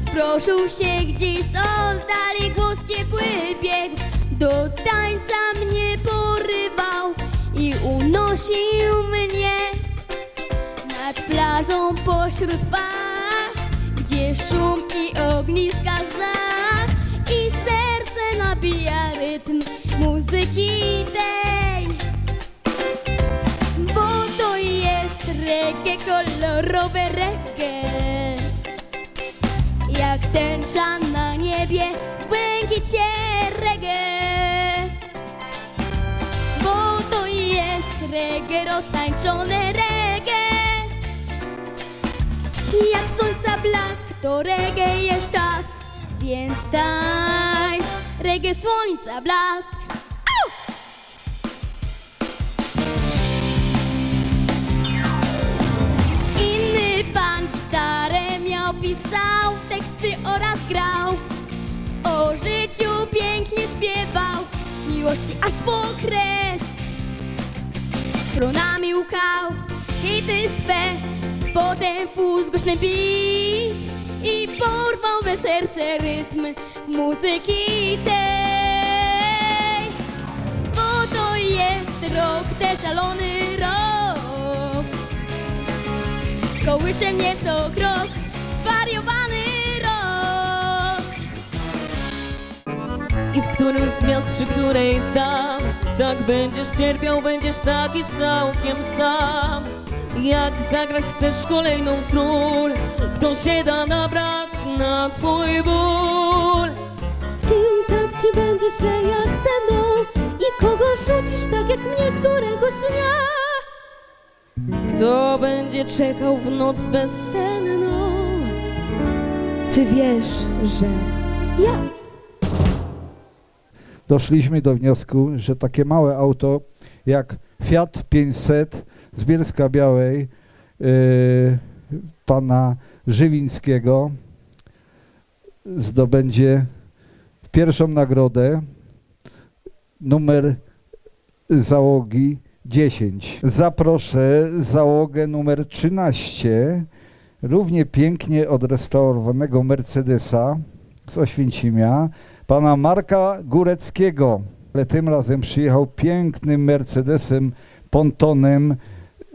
Rozproszył się gdzieś oddali głos ciepły biegł Do tańca mnie porywał i unosił mnie. Nad plażą pośród fal Gdzie szum i ogniska żar I serce nabija rytm muzyki tej. Bo to jest reggae, kolorowe reggae Jak tęcza na niebie w błękicie reggae Bo to jest reggae, roztańczone reggae Jak słońca blask, to reggae jest czas. Więc tańcz, reggae słońca blask teksty oraz grał. O życiu pięknie śpiewał, miłości aż po kres. Stronami łukał hity swe, potem fuz głośny beat i porwał we serce rytm muzyki tej. Bo to jest rok, ten szalony rok. Kołysze mnie co krok, I w którym z miast, przy której znam Tak będziesz cierpiał, będziesz taki całkiem sam. Jak zagrać chcesz kolejną z ról Kto się da nabrać na twój ból? Z kim tak ci będzie źle jak ze mną? I kogo rzucisz tak jak mnie któregoś dnia Kto będzie czekał w noc bezsenną Ty wiesz, że Ja doszliśmy do wniosku, że takie małe auto jak Fiat 500 z Bielska Białej yy, pana Żywińskiego zdobędzie pierwszą nagrodę numer załogi 10. Zaproszę załogę numer 13 równie pięknie odrestaurowanego Mercedesa z Oświęcimia pana Marka Góreckiego. Ale tym razem przyjechał pięknym Mercedesem Pontonem.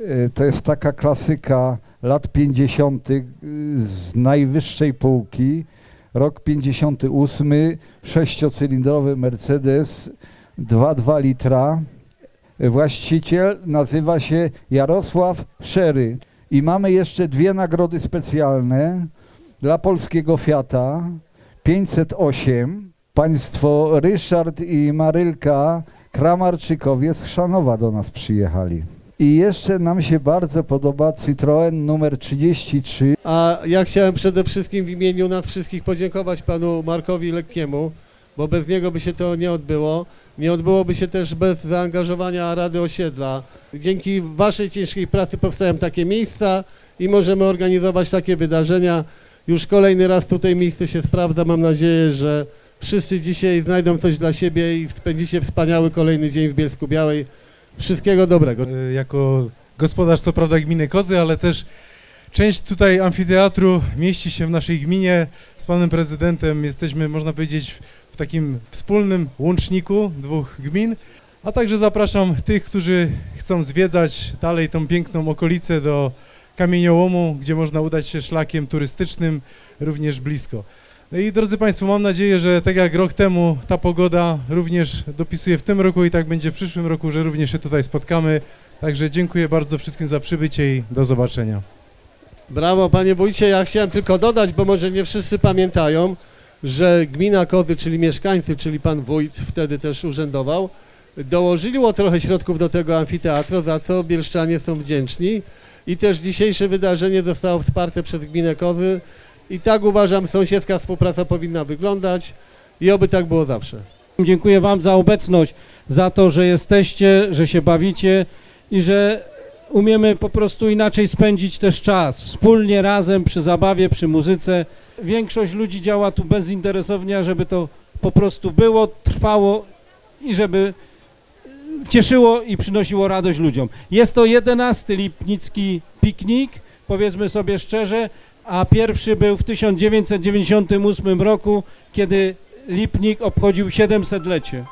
E, To jest taka klasyka lat 50. y, z najwyższej półki. Rok 58, sześciocylindrowy Mercedes 2,2 litra. Właściciel nazywa się Jarosław Szery. I mamy jeszcze dwie nagrody specjalne dla polskiego Fiata. 508. Państwo Ryszard i Marylka Kramarczykowie z Chrzanowa do nas przyjechali. I jeszcze nam się bardzo podoba Citroen numer 33. A ja chciałem przede wszystkim w imieniu nas wszystkich podziękować panu Markowi Lekkiemu, bo bez niego by się to nie odbyło. Nie odbyłoby się też bez zaangażowania Rady Osiedla. Dzięki waszej ciężkiej pracy powstają takie miejsca i możemy organizować takie wydarzenia. Już kolejny raz tutaj miejsce się sprawdza. Mam nadzieję, że wszyscy dzisiaj znajdą coś dla siebie i spędzicie wspaniały kolejny dzień w Bielsku Białej. Wszystkiego dobrego. E, jako gospodarz co prawda gminy Kozy, ale też część tutaj amfiteatru mieści się w naszej gminie. Z panem prezydentem jesteśmy, można powiedzieć, w takim wspólnym łączniku dwóch gmin. A także zapraszam tych, którzy chcą zwiedzać dalej tą piękną okolicę do kamieniołomu, gdzie można udać się szlakiem turystycznym również blisko. No i drodzy Państwo, mam nadzieję, że tak jak rok temu ta pogoda również dopisuje w tym roku i tak będzie w przyszłym roku, że również się tutaj spotkamy. Także dziękuję bardzo wszystkim za przybycie i do zobaczenia. Brawo, panie wójcie. Ja chciałem tylko dodać, bo może nie wszyscy pamiętają, że gmina Kozy, czyli mieszkańcy, czyli pan wójt wtedy też urzędował, dołożyło trochę środków do tego amfiteatru, za co bielszczanie są wdzięczni. I też dzisiejsze wydarzenie zostało wsparte przez gminę Kozy. I tak uważam, sąsiedzka współpraca powinna wyglądać i oby tak było zawsze. Dziękuję Wam za obecność, za to, że jesteście, że się bawicie i że umiemy po prostu inaczej spędzić też czas. Wspólnie, razem, przy zabawie, przy muzyce. Większość ludzi działa tu bezinteresownie, żeby to po prostu było, trwało i żeby cieszyło i przynosiło radość ludziom. Jest to 11 lipnicki piknik, powiedzmy sobie szczerze, a pierwszy był w 1998 roku, kiedy Lipnik obchodził 700-lecie.